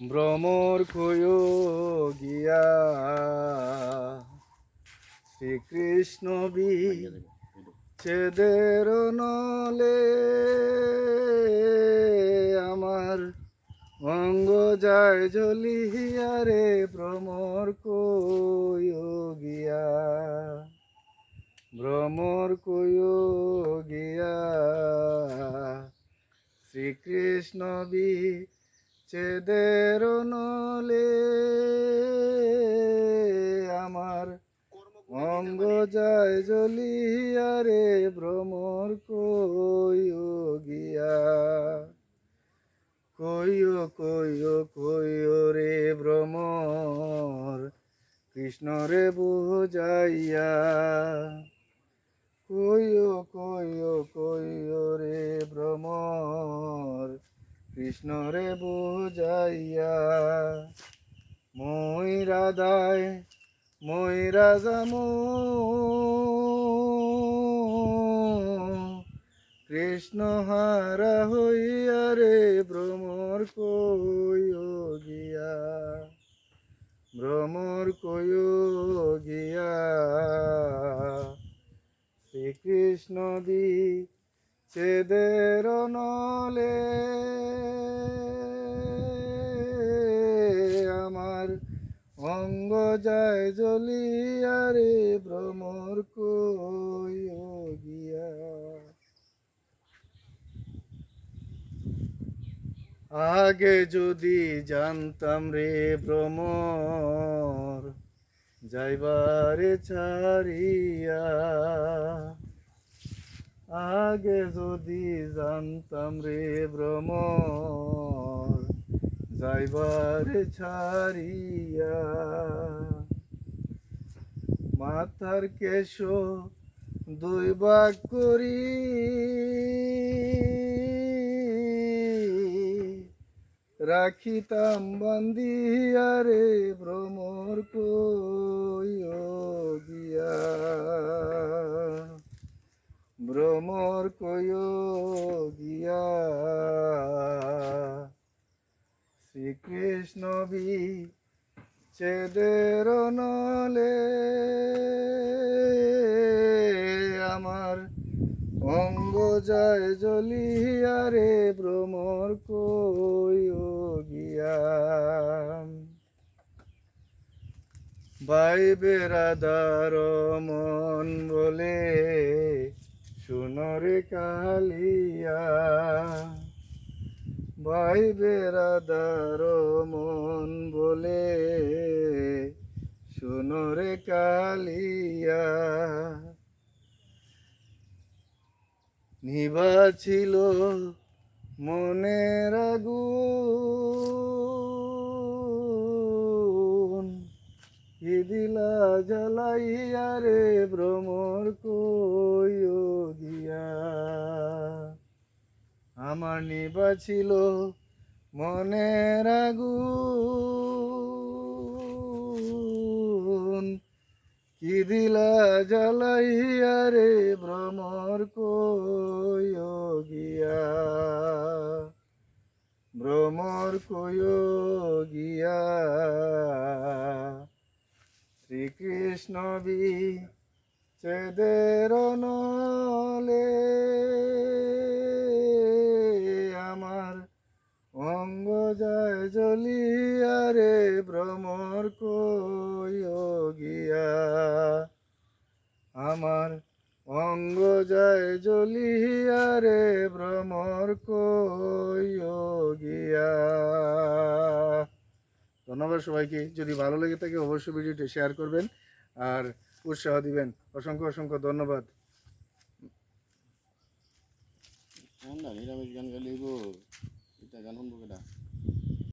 ভ্রমর কয়ো গিয়া শ্রীকৃষ্ণ বি চেদের নলে আমার অঙ্গ যায় জ্বলিয়া রে ভ্রমর কয়ো গিয়া। ভ্রমর গিয়া শ্রীকৃষ্ণ বি চেদের নলে আমার অঙ্গ যায় জ্বলিয়া রে ভ্রমর কইও গিয়া। কইও কইও কইও রে ভ্রমর, কৃষ্ণ রে বুঝাইয়া। কইও কইও কইও রে ভ্রমর কৃষ্ণ রে বুঝাইয়া মই রাধায় মই রাজামু কৃষ্ণ হারা হইয়া রে ভ্রমর কইও গিয়া, ভ্রমর কইও শ্রীকৃষ্ণ দি চেদের নলে আমার অঙ্গ যায় জ্বলিয়া রে ভ্রমর গিয়া। আগে যদি জানতাম রে ভ্রমর, যাইবারে ছাড়িয়া আগে যদি জানতাম রে ভ্রমর, যাইবারে ছাড়িয়া মাথার কেশ দুই ভাগ করি। রাখিতাম বান্দিয়া রে ভ্রমর কইও ভ্রমর কইও গিয়া। শ্রীকৃষ্ণ বি চেদের নলে আমার অঙ্গ যায় জ্বলিয়া রে ভ্রমর কইও গিয়া। ভাই বেড়াদার মন বলে শুনরে কালিয়া ভাই বেড়াদার মন বলে। সুনরে কালিয়া, নিভা ছিল মনের আগুন। কি দিলা জ্বালাইয়া রে ভ্রমর কইও আমার নিভা ছিল মনের আগুন। কি দিলা জ্বালাইয়া রে ভ্রমর কইও গিয়া? ভ্রমর কইও গিয়া? শ্রীকৃষ্ণ বি চেদের নলে আমার অঙ্গ যায় জ্বলিয়া রে ভ্রমর গিয়া। আমার অঙ্গ যায় জ্বলিয়া রে ভ্রমর গিয়া। ধন্যবাদ সবাইকে। যদি ভালো লেগে থাকে অবশ্যই ভিডিওটি শেয়ার করবেন আর উৎসাহ দিবেন। অসংখ্য অসংখ্য ধন্যবাদ। গান গাইলে এটা গান শুনব কেটা